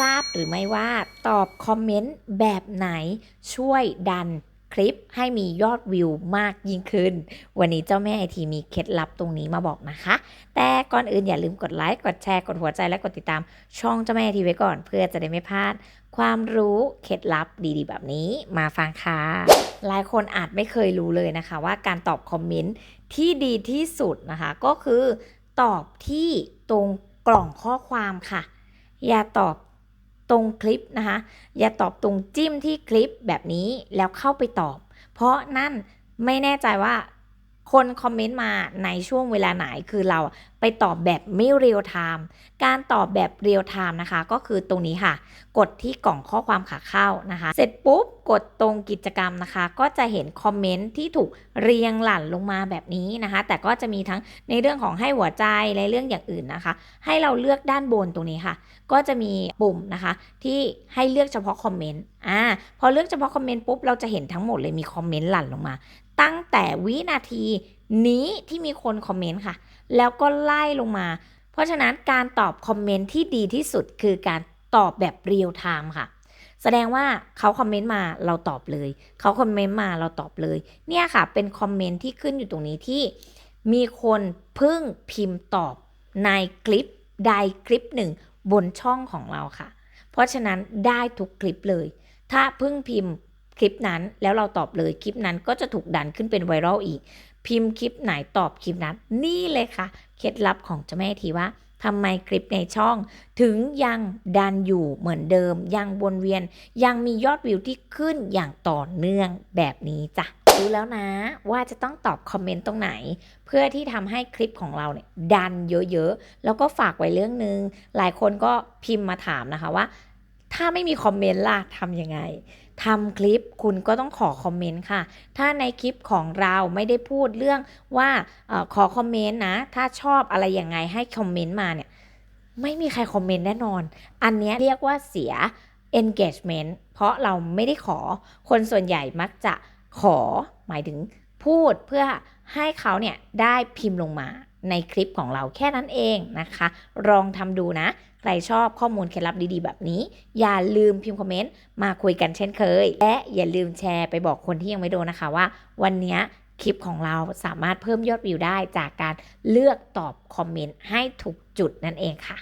ทราบหรือไม่ว่าตอบคอมเมนต์แบบไหนช่วยดันคลิปให้มียอดวิวมากยิ่งขึ้น วันนี้เจ้าแม่ไอทีมีเคล็ดลับตรงนี้มาบอกนะคะ แต่ก่อนอื่นอย่าลืมกดไลค์กดแชร์กดหัวใจและกดติดตามช่องเจ้าแม่ไอทีไว้ก่อน เพื่อจะได้ไม่พลาด ความรู้เคล็ดลับดีๆ แบบนี้มาฟังค่ะหลายคนอาจไม่เคยรู้เลยนะคะ ว่าการตอบคอมเมนต์ที่ดีที่สุดนะคะ ก็คือตอบที่ตรงกล่องข้อความค่ะ อย่าตอบ ตรงคลิปนะคะ อย่าตอบตรงจิ้มที่คลิปแบบนี้แล้วเข้าไปตอบ เพราะนั่นไม่แน่ใจว่า คนคอมเมนต์มาในช่วงเวลาไหนคือเราไปตอบแบบไม่เรียลไทม์การตอบแบบเรียลไทม์นะคะ ก็คือตรงนี้ค่ะ กดที่กล่องข้อความขาเข้านะคะ เสร็จปุ๊บกดตรงกิจกรรมนะคะ ก็จะเห็นคอมเมนต์ที่ถูกเรียงหลั่นลงมาแบบนี้นะคะ แต่ก็จะมีทั้งในเรื่องของให้หัวใจในเรื่องอย่างอื่นนะคะ ให้เราเลือกด้านบนตรงนี้ค่ะ ก็จะมีปุ่มนะคะ ที่ให้เลือกเฉพาะคอมเมนต์อ่าพอเลือกเฉพาะคอมเมนต์ปุ๊บเราจะเห็นทั้งหมดเลยมีคอมเมนต์หลั่นลงมา ตั้งแต่วินาทีนี้ที่มีคนคอมเมนต์ค่ะ แล้วก็ไล่ลงมา เพราะฉะนั้นการตอบคอมเมนต์ที่ดีที่สุดคือการตอบแบบเรียลไทม์ค่ะ แสดงว่าเขาคอมเมนต์มาเราตอบเลย เขาคอมเมนต์มาเราตอบเลย เนี่ยค่ะ เป็นคอมเมนต์ที่ขึ้นอยู่ตรงนี้ที่มีคนพิ่งพิมพ์ตอบในคลิปใดคลิปหนึ่งบนช่องของเราค่ะ เพราะฉะนั้นได้ทุกคลิปเลย ถ้าพิ่งพิมพ์ คลิปนั้นแล้วเราตอบเลยคลิปนั้นก็จะถูกดันขึ้นเป็นไวรัลอีก พิมพ์คลิปไหนตอบคลิปนั้น นี่เลยค่ะ เคล็ดลับของเจ้าแม่ทีว่าทำไมคลิปในช่อง ถึงยังดันอยู่เหมือนเดิม ยังวนเวียน ยังมียอดวิวที่ขึ้นอย่างต่อเนื่องแบบนี้จ้ะรู้แล้วนะว่าจะต้องตอบคอมเมนต์ตรงไหน เพื่อที่ทำให้คลิปของเราเนี่ยดันเยอะๆ แล้วก็ฝากไว้เรื่องนึง หลายคนก็พิมพ์มาถามนะคะว่า ถ้าไม่มีคอมเมนต์ล่ะทำยังไงทำคลิปคุณก็ต้องขอคอมเมนต์ค่ะ ถ้าในคลิปของเราไม่ได้พูดเรื่องว่าออขอคอมเมนต์นะ ถ้าชอบอะไรยังไงให้คอมเมนต์มาเนี่ย ไม่มีใครคอมเมนต์แน่นอน อันนี้เรียกว่าเสีย engagement เพราะเราไม่ได้ขอ คนส่วนใหญ่มักจะขอหมายถึงพูดเพื่อให้เขาเนี่ยได้พิมพ์ลงมาในคลิปของเราแค่นั้นเองนะคะ ลองทำดูนะ ใครชอบข้อมูลเคล็ดลับดีๆ แบบนี้ อย่าลืมพิมพ์คอมเมนต์มาคุยกันเช่นเคย และอย่าลืมแชร์ไปบอกคนที่ยังไม่โดนนะคะว่า วันนี้คลิปของเราสามารถเพิ่มยอดวิวได้จากการเลือกตอบคอมเมนต์ให้ถูกจุดนั่นเองค่ะ